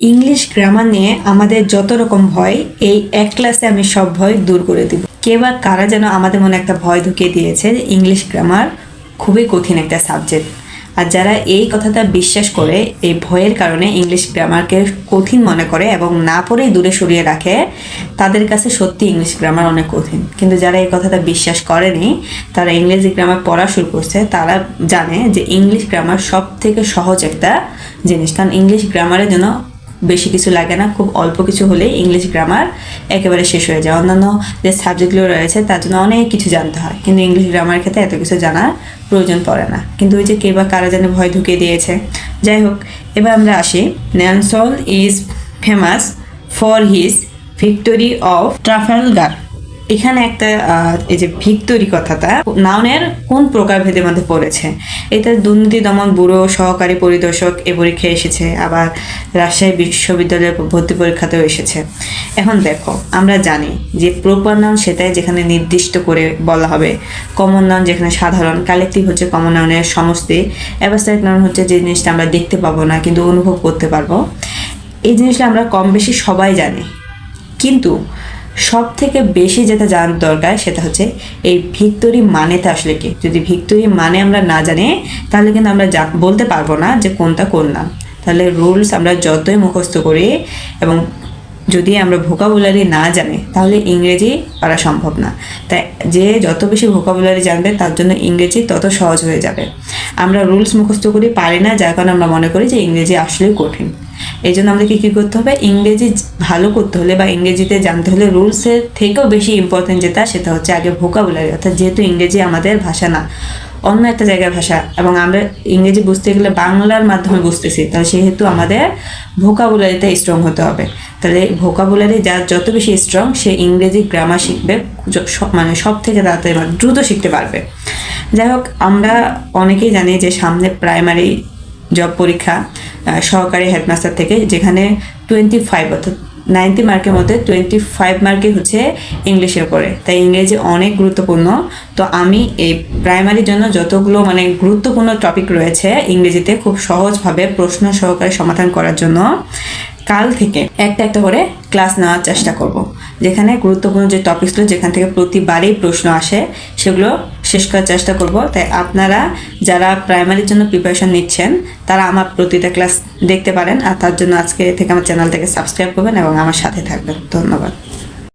English grammar নিয়ে আমাদের যত রকম ভয়, এই এক ক্লাসে আমি সব ভয় দূর করে দিব। কে বা কারা যেন আমাদের মনে একটা ভয় ঢুকিয়ে দিয়েছে যে ইংলিশ গ্রামার খুবই কঠিন একটা সাবজেক্ট আর যারা এই কথাটা বিশ্বাস করে, এই ভয়ের কারণে ইংলিশ গ্রামারকে কঠিন মনে করে এবং না পড়েই দূরে সরিয়ে রাখে, তাদের কাছে সত্যি ইংলিশ গ্রামার অনেক কঠিন। কিন্তু যারা এই কথাটা বিশ্বাস করেনি, তারা ইংরেজি গ্রামার পড়া শুরু করছে, তারা জানে যে ইংলিশ গ্রামার সব থেকে সহজ একটা জিনিস। কারণ ইংলিশ গ্রামারের জন্য বেশি কিছু লাগে না, খুব অল্প কিছু হলে ইংলিশ গ্রামার একেবারে শেষ হয়ে যায়। অন্যান্য যে সাবজেক্টগুলো রয়েছে, তার জন্য অনেক কিছু জানতে হয়। কিন্তু ইংলিশ গ্রামার ক্ষেত্রে এত কিছু জানার প্রয়োজন পড়ে না। কিন্তু ওই যে কে বা কারা জানে ভয় ঢুকিয়ে দিয়েছে। যাই হোক, এবার আমরা আসি। Nelson is famous for his victory of Trafalgar এখানে একটা এই যে ভিক্টোরি কথাটা, নাউনের কোন প্রকারভেদের মধ্যে পড়েছে? এটা দুর্নীতি দমন ব্যুরো, সহকারী পরিদর্শক এ পরীক্ষায় এসেছে, আবার রাজশাহী বিশ্ববিদ্যালয়ের ভর্তি পরীক্ষাতেও এসেছে। এখন দেখো, আমরা জানি যে প্রপার নাউন সেটাই যেখানে নির্দিষ্ট করে বলা হবে। কমন নাউন যেখানে সাধারণ, কালেকটিভ হচ্ছে কমন নাউনের সমষ্টি। অ্যাবাস্ট্রাক্ট নাউন হচ্ছে যে জিনিসটা আমরা দেখতে পাবো না, কিন্তু অনুভব করতে পারব। এই জিনিসটা আমরা কম বেশি সবাই জানি। কিন্তু সব থেকে বেশি যেটা জানার দরকার সেটা হচ্ছে এই ভিক্টোরি মানেটা আসলে কি? যদি ভিক্টোরি মানে আমরা না জানি, তাহলে কিন্তু আমরা বলতে পারব না যে কোনটা কোন নাম তাহলে রুলস আমরা যতই মুখস্থ করি এবং যদি আমরা ভোকাবুলারি না জানি, তাহলে ইংরেজি পারা সম্ভব না। তাই যে যত বেশি ভোকাবুলারি জানবে, তার জন্য ইংরেজি তত সহজ হয়ে যাবে। আমরা রুলস মুখস্থ করি, পারি না, যার কারণে আমরা মনে করি যে ইংরেজি আসলেই কঠিন। এই জন্য আমাদেরকে কী করতে হবে? ইংরেজি ভালো করতে হলে বা ইংরেজিতে জানতে হলে রুলসের থেকেও বেশি ইম্পর্টেন্ট যেটা, সেটা হচ্ছে আগে ভোকাবুলারি অর্থাৎ যেহেতু ইংরেজি আমাদের ভাষা না অন্য একটা জায়গার ভাষা, এবং আমরা ইংরেজি বুঝতে গেলে বাংলার মাধ্যমে বুঝতেছি। তাহলে সেহেতু আমাদের ভোকাবুলারিতে স্ট্রং হতে হবে। তাহলে ভোকাবুলারি যার যত বেশি স্ট্রং সে ইংরেজি গ্রামার শিখবে মানে সব থেকে তাড়াতাড়ি মানে দ্রুত শিখতে পারবে। যাই হোক, আমরা অনেকেই জানি যে সামনে প্রাইমারি জব পরীক্ষা সহকারী হেডমাস্টার থেকে, যেখানে টোয়েন্টি ফাইভ অর্থাৎ নাইনটি মার্কের মধ্যে টোয়েন্টি ফাইভ মার্কে হচ্ছে ইংলিশের পরে তাই ইংরেজি অনেক গুরুত্বপূর্ণ। তো আমি এই প্রাইমারির জন্য যতগুলো মানে গুরুত্বপূর্ণ টপিক রয়েছে ইংরেজিতে খুব সহজভাবে প্রশ্ন সহকারে সমাধান করার জন্য, কাল থেকে একটা একটা করে ক্লাস নেওয়ার চেষ্টা করব। যেখানে গুরুত্বপূর্ণ যে টপিকসগুলো যেখান থেকে প্রতিবারেই প্রশ্ন আসে, সেগুলো শেষ করার চেষ্টা করব। তাই আপনারা যারা প্রাইমারির জন্য প্রিপারেশন নিচ্ছেন, তারা আমার প্রতিটা ক্লাস দেখতে পারেন। আর তার জন্য আজকে থেকে আমার চ্যানেলটাকে সাবস্ক্রাইব করবেন এবং আমার সাথে থাকবেন। ধন্যবাদ।